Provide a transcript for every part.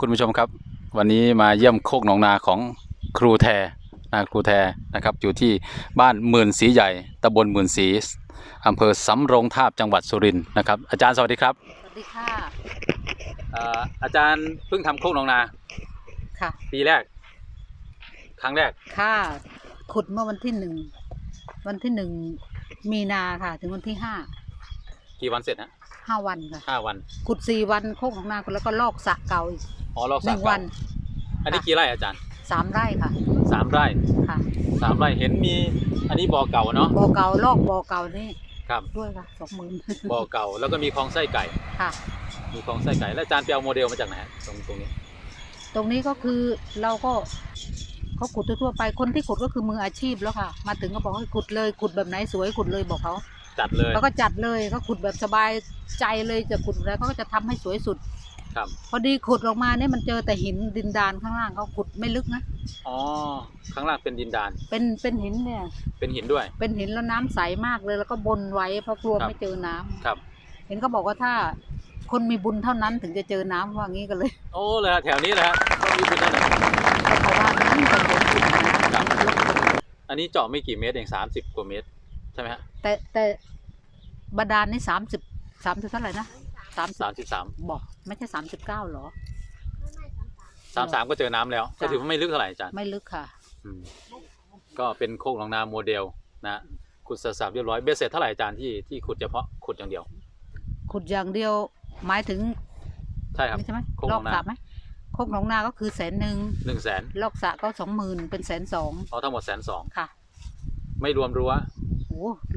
คุณผู้ชมครับ วันนี้มาเยี่ยมโคกหนองนาของครูแทนาครูแทนะครับอยู่ที่บ้านหมื่นสีใหญ่ตำบลหมื่นสีอำเภอสำโรงทาบจังหวัดสุรินทร์นะครับอาจารย์สวัสดีครับสวัสดีค่ะอ่าอาจารย์เพิ่งทำโคกหนองนาค่ะ ปีแรก ครั้งแรกค่ะ ขุดเมื่อวันที่หนึ่ง วันที่หนึ่งมีนาค่ะ ถึงวันที่ห้า กี่วันเสร็จฮะห้าวันค่ะ ห้าวัน ขุดสี่วันโคกของนาแล้วก็ลอกสระเก่าอีก อ๋อลอกหสระนึ่งวันอันนี้กี่ไร่อาจารย์สามไร่ค่ะสามไร่ค่ะสามไร่เห็นมี อันนี้บ่อเก่าเนาะบ่อเก่าลอกบ่อเก่านี่ครับด้วยค่ะสองหมื่นบ่อเก่าแล้วก็มีคลองไส้ไก่ ค่ะ มีคลองไส้ไก่แล้วอาจารย์ไปเอาโมเดลมาจากไหนฮะตรงตรงนี้ตรงนี้ก็คือเราก็เขาขุดทั่วๆไปคนที่ขุดก็คือมืออาชีพแล้วค่ะ มาถึงก็บอกให้ขุดเลยขุดแบบไหนสวยขุดเลยบอกเขาจัดเลยเขาก็จัดเลยเขาขุดแบบสบายใจเลยจะขุดอะไรเขาก็จะทำให้สวยสุด ครับพอดีขุดออกมาเนี่ยมันเจอแต่หินดินดานข้างล่างเขาขุดไม่ลึกนะอ๋อข้างล่างเป็นดินดานเป็นเป็นหินเนี่ย เป็นหินด้วย เป็นหินแล้วน้ำใสมากเลยแล้วก็บนไว้เพราะกลัวครับ ไม่เจอน้ำครับ เห็นเขาบอกว่าถ้าคนมีบุญเท่านั้นถึงจะเจอน้ำว่างี้กันเลยโอ้เลยฮะแถวนี้เลยฮะก็มีเป็นถนนก็เพราะว่านั้นเป็นคนขุดนะครับอันนี้เจาะไม่กี่เมตรเองสามสิบกว่าเมตรใช่ไหมฮะแต่แต่บาดาลนี่สามสิบสามสิบเท่าไหร่นะ สามสิบสามสิบสามบอกไม่ใช่สามสิบเก้าหรอ สามสามก็เจอน้ำแล้ว ก็ถือว่าไม่ลึกเท่าไหร่อาจารย์ไม่ลึกค่ะ อืมก็เป็นโคกหนองนาโมเดลนะขุดสับๆเรียบร้อยเบสเสร็จเท่าไหร่อาจารย์ที่ที่ขุดเฉพาะขุดอย่างเดียว ขุดอย่างเดียวหมายถึงใช่ครับใช่ไหมโคกหลนออกงนา สระไหมโคกหนองนาก็คือแสนหนึ่งหนึ่งแสนลอกสระก็สองหมื่นเป็นแสนสองเอาทั้งหมดแสนสองค่ะ ไม่รวมรั้วโอ้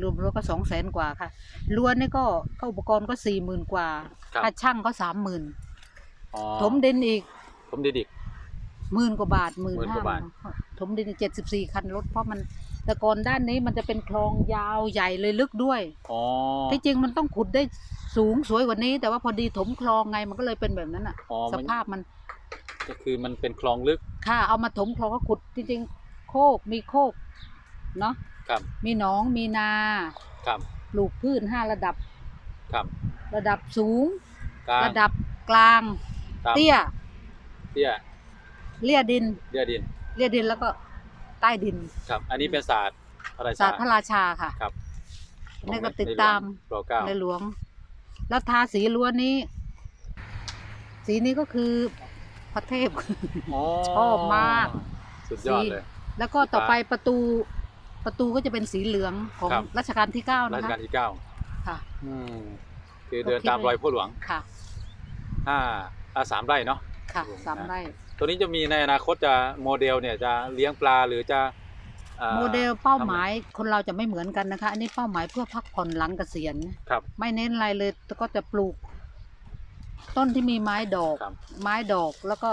รวมรวมก็สองแสนกว่าค่ะล้วนนี่ก็ก็อุปกรณ์ก็สี่หมื่นกว่าครับ ค่าช่างก็สามหมื่นอ๋อถมดินอีกผมดิดิก หมื่นกว่าบาทหมื่นหมื่นกห้าว่าบาท ถมดินเจ็ดสิบสี่คันรถเพราะมันแต่ก่อนด้านนี้มันจะเป็นคลองยาวใหญ่เลยลึกด้วย อ๋อที่จริงมันต้องขุดได้สูงสวยกว่านี้ แต่ว่าพอดีถมคลองไงมันก็เลยเป็นแบบนั้นอะ อ๋อสมันภาพมันก็คือมันเป็นคลองลึก ค่าเอามาถมคลองก็ขุดจริงๆ โคกมีโคก เนาะครับมีหนองมีนาครับปลูกพืชห้าระดับครับระดับสูง กลางระดับกลางต่ำเตี้ยเตี้ยเลี่ยดิน เตี้ยดินเลี่ยดินแล้วก็ใต้ดินครับ อันนี้เป็นศาสตร์อะไรศาสตร์พระราชาค่ะครับนี่ก็ติดตามรอเก้าในหลวง แล้วทาสีล้วนนี้ สีนี้ก็คือพระเทพอ๋อชอบมาก สุดยอดเลย แล้วก็ต่อไปประตู ประตูก็จะเป็นสีเหลืองของครับ รัชกาลที่เก้ารันะชคะ กาลที่เก้าค่ะ อืมคือเดินตามรอยพ่อหลวงค่ะ ห้าอ่าสามไร่เนาะ ค่ะผมสามนะไร่ ตัวนี้จะมีในอนาคตจะโมเดลเนี่ยจะเลี้ยงปลาหรือจะอ่า โมเดลเป้าหมายคนเราจะไม่เหมือนกันนะคะ อันนี้เป้าหมายเพื่อพักผ่อนหลังเกษียณครับไม่เน้นอะไรเลยแต่ก็จะปลูก ต้นที่มีไม้ดอก ครับ ไม้ดอกแล้วก็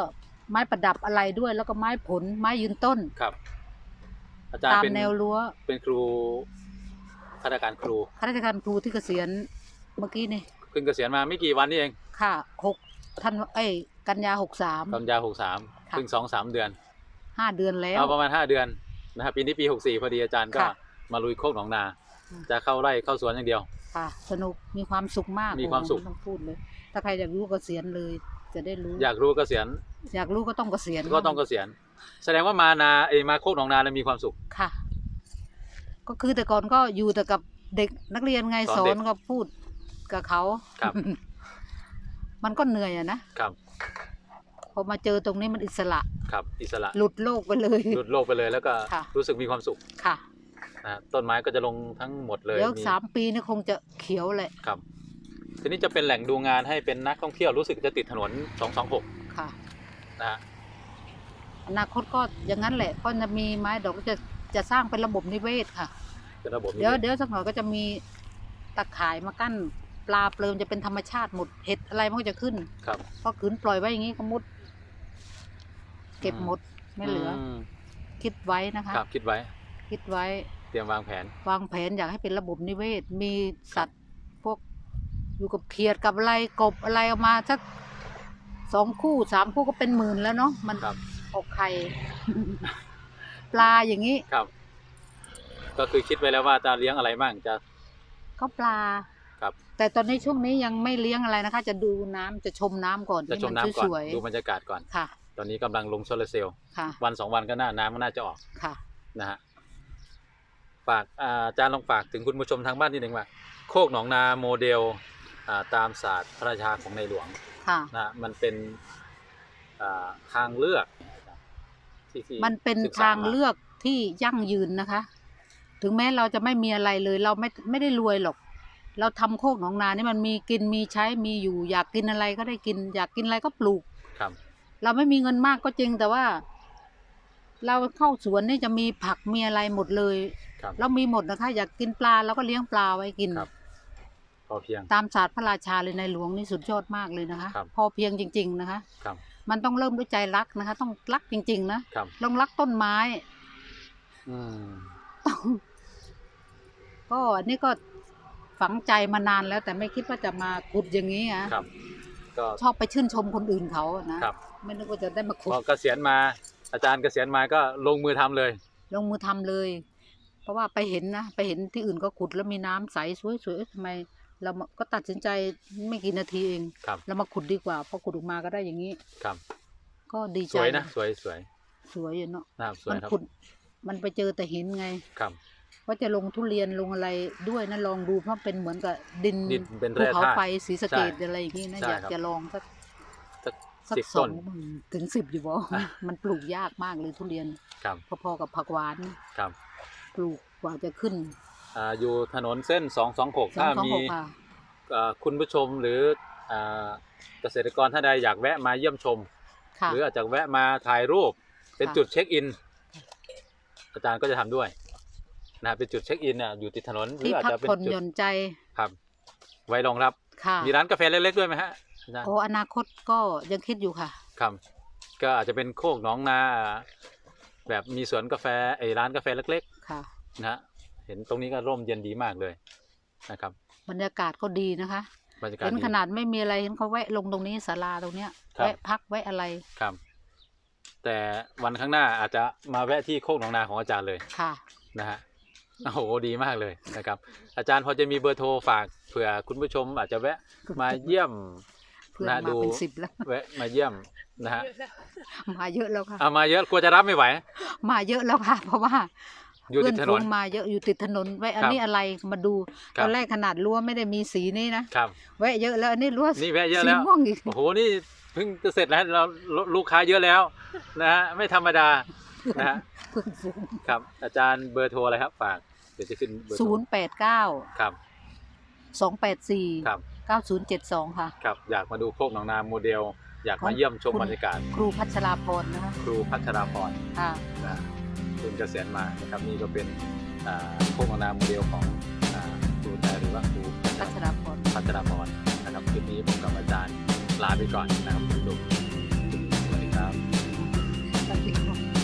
ไม้ประดับอะไรด้วย แล้วก็ไม้ผล ไม้ยืนต้น ครับ อาจารย์ตามเป็นแนวรั้วเป็นครูข้าราชการครูข้าราชการครูที่เกษียณเมื่อกี้นี่เพิ่งเกษียณมาไม่กี่วันนี่เอง ค่ะหกท่านเอ้ยกันยาหกสามกันยาหกสามค่ะเพิ่งสองสามเดือนห้าเดือนแล้วเอาประมาณห้าเดือนนะครับปีนี้ปีหกสี่พอดีอาจารย์ก็ค่ะมาลุยโคกหนองนาอืมจะเข้าไร่เข้าสวนอย่างเดียว ค่ะ สนุกมีความสุขมากมีความสุขโอ้โไต้องพูดเลย ถ้าใครอยากรู้เกษียณเลย จะได้รู้ อยากรู้เกษียณอยากรู้ก็ต้องเกษียณก็ต้องเกษียณ แสดงว่ามานาเอยมาโคกหนองนาแล้วมีความสุข ค่ะ ก็คือแต่ก่อนก็อยู่แต่กับเด็กนักเรียนไงสสออนเด็นก ก็พูดกับเขา ครับ มันก็เหนื่อยอะนะครับ พอมาเจอตรงนี้มันอิสระ ครับ อิสระหลุดโลกไปเลย หลุดโลกไปเลยแล้วก็ค่ะ รู้สึกมีความสุขค่ะ นะฮะต้นไม้ก็จะลงทั้งหมดเลยเดี๋ยวมีสามปีนี่คงจะเขียวแหละครับ ทีนี้จะเป็นแหล่งดูงานให้เป็นนักท่องเที่ยวรู้สึกจะติดถนน 226 ค่ะ นะฮะ อนาคตก็อย่างนั้นแหละก็จะมีไม้ดอกจะจะสร้างเป็นระบบนิเวศค่ะ เป็นระบบนิเดี๋ยวเวศเดี๋ยวสักหน่อยก็จะมีตะข่ายมากั้นปลาเปลิมจะเป็นธรรมชาติหมดเห็ดอะไรมันก็จะขึ้นครับเพราะขืนปล่อยไว้อย่างนี้ก็มุด เก็บหมดไม่เหลืออมคิดไว้นะคะ ครับคิดไว้ คิดไว้เตรียมวางแผน วางแผนอยากให้เป็นระบบนิเวศ มีสัตว์พวกอยู่กับเขียดกับอะไรกบอะไรเอามาสักสองคู่สามคู่ก็เป็นหมื่นแล้วเนาะมันครับออ กไข่ ปลาอย่างนี้ครับ ก็คือคิดไว้แล้วว่าจะเลี้ยงอะไรบ้างจะ ก็ปลาครับ แต่ตอนนี้ช่วงนี้ยังไม่เลี้ยงอะไรนะคะ จะดูน้ำจะชมน้ำก่อนจะที่ชมน้ำก่อนสวยดูบรรยากาศก่อนๆค่ะ ตอนนี้กำลังลงโซลาร์เซลล์ค่ะวันสองวันก็น่าน้ำก็น่าจะออกค่ะ นะฮะฝากอ่าอาจารย์ลองฝากถึงคุณผู้ชมทางบ้านนิดหนึ่งว่า โคกหนองนาโมเดลอ่าตามศาสตร์พระราชาของในหลวงค่ะนะฮะมันเป็นอ่าทางเลือกที่ที่ มันเป็นศึกษทางมเลือกที่ยั่งยืนนะคะ ถึงแม้เราจะไม่มีอะไรเลย เราไม่ไม่ได้รวยหรอก เราทำโคกหนองนานี่มันมีกินมีใช้มีอยู่ อยากกินอะไรก็ได้กิน อยากกินอะไรก็ปลูกครับ เราไม่มีเงินมากก็จริงแต่ว่า เราเข้าสวนนี่จะมีผักมีอะไรหมดเลยครับเรามีหมดนะคะ อยากกินปลาเราก็เลี้ยงปลาไว้กินครับ พอเพียง ตามศาสตร์พระราชาเลยในหลวงนี่สุดยอดมากเลยนะคะ ครับ พอเพียงจริง ๆ นะคะ ครับ มันต้องเริ่มด้วยใจรักนะคะ ต้องรักจริง ๆ นะครับ ต้องรักต้นไม้ อืมต้องก็อันนี้ก็ฝังใจมานานแล้ว แต่ไม่คิดว่าจะมาขุดอย่างนี้อะครับ ก็ ชอบไปชื่นชมคนอื่นเขานะครับ ไม่นึกว่าจะได้มาขุพด อเกษียณมา อาจารย์เกษียณมาก็ลงมือทำเลย ลงมือทำเลย เพราะว่าไปเห็นนะ ไปเห็นที่อื่นก็ขุดแล้วมีน้ำใสสวยๆเอ๊ะทำไม เรามาก็ตัดสินใจไม่กี่นาทีเอง ครับ เรามาขุดดีกว่าพอขุดออกมาก็ได้อย่างนี้ ครับ ก็ดีใจสวยนะสวยสวยสวยอยู่เนาะนะครับสวมัยนครับขุด มันไปเจอแต่หินไง ครับ ว่าจะลงทุเรียนลงอะไรด้วยนะลองดูเพราะเป็นเหมือนกับดินดินเป็นภูแร่เขาธาตุไฟสีสะเกดใช่อะไรอย่างนี้นะใช่อยากครับ จะลองสักสักสักสิบสต้อนงถึงสิบอยู่บ่มันปลูกยากมากเลยทุเรียน ครับ พอๆกับผักหวาน ครับ ปลูกกว่าจะขึ้น อ่าอยู่ถนนเส้นสองสองหกสองถ้าสองมีหกค่ะอ่าคุณผู้ชมหรืออ่าเกษตรกรท่านใดอยากแวะมาเยี่ยมชม ค่ะ หรืออาจจะแวะมาถ่ายรูป เป็นค่ะจุดเช็คอิน อาจารย์ก็จะทำด้วยนะเป็นจุดเช็คอินน่ะอยู่ติดถนนหรือที่อาจพักจะเป็นผ่อนจุหดย่อนใจครับ ไว้รองรับ ค่ะมีร้านกาแฟเล็กๆด้วยไหมฮะอาจารย์โอ้อนาคตก็ยังคิดอยู่ค่ะ ครับก็อาจจะเป็นโคกหน้องนาแบบมีสวนกาแฟไอ้ร้านกาแฟเล็กค่ะ ๆนะฮะ เห็นตรงนี้ก็ร่มเย็นดีมากเลยนะครับ บรรยากาศก็ดีนะคะบรรยากาศเห็นดี ขนาดไม่มีอะไรเห็นเขาแวะลงตรงนี้ศาลาตรงเนี้ยครับ แวะพักแวะอะไรครับ แต่วันข้างหน้าอาจจะมาแวะที่โคกหนองนาของอาจารย์เลยค่ะ นะฮะโอ้โหดีมากเลยนะครับ อาจารย์พอจะมีเบอร์โทรฝากเผื่อคุณผู้ชมอาจจะแวะมาเยี่ยม เพื่อนนะมาดู เป็นสิบแล้ว แวะมาเยี่ยมนะฮะมาเยอะแล้วค่ะ เอามาเยอะกลัวจะรับไม่ไหว มาเยอะแล้วค่ะ เพราะว่า อยู่ติดถนเพื่นฝูงมาเยอะอยู่ติดถนนไว้อันครับนี้อะไรมาดูครับ ตอนแรกขนาดรั้วไม่ได้มีสีนี้นะครับ แวะเยอะแล้วอันนี้รั้วนี่แวะเยอะสีแล้ว ม่วงอีก โอ้โห นี่เพิ่งจะเสร็จแล้วเราลูกค้าเยอะแล้วนะฮะ ไม่ธรรมดา นะฮะ เพื่อนฝูงครับ อาจารย์เบอร์โทรอะไรครับ ฝาก เดี๋ยวจะขึ้นเบอร์โทรศูนย์แปดเก้าครับ สองแปดสี่ครับ เก้าศูนย์เจ็ดสองค่ะ ครับ อยากมาดูโคกหนองนาโมเดล อยากขอมางเยี่ยมชมคุณบรรยากาศ ครูพัชราพรนะคะครูพัชราพรค่ะ นะ คุณเกษียณมานะครับนี่ก็เป็นอ่าโคกหนองนาโมเดลของอ่าครูแต่หรือว่าครูพัชราพรพัชราพรนะครับคลิปนี้ผมกับอาจารย์ลาไปก่อนนะครับคุณผู้ชมสวัสดีครับสวัสดีค่ะ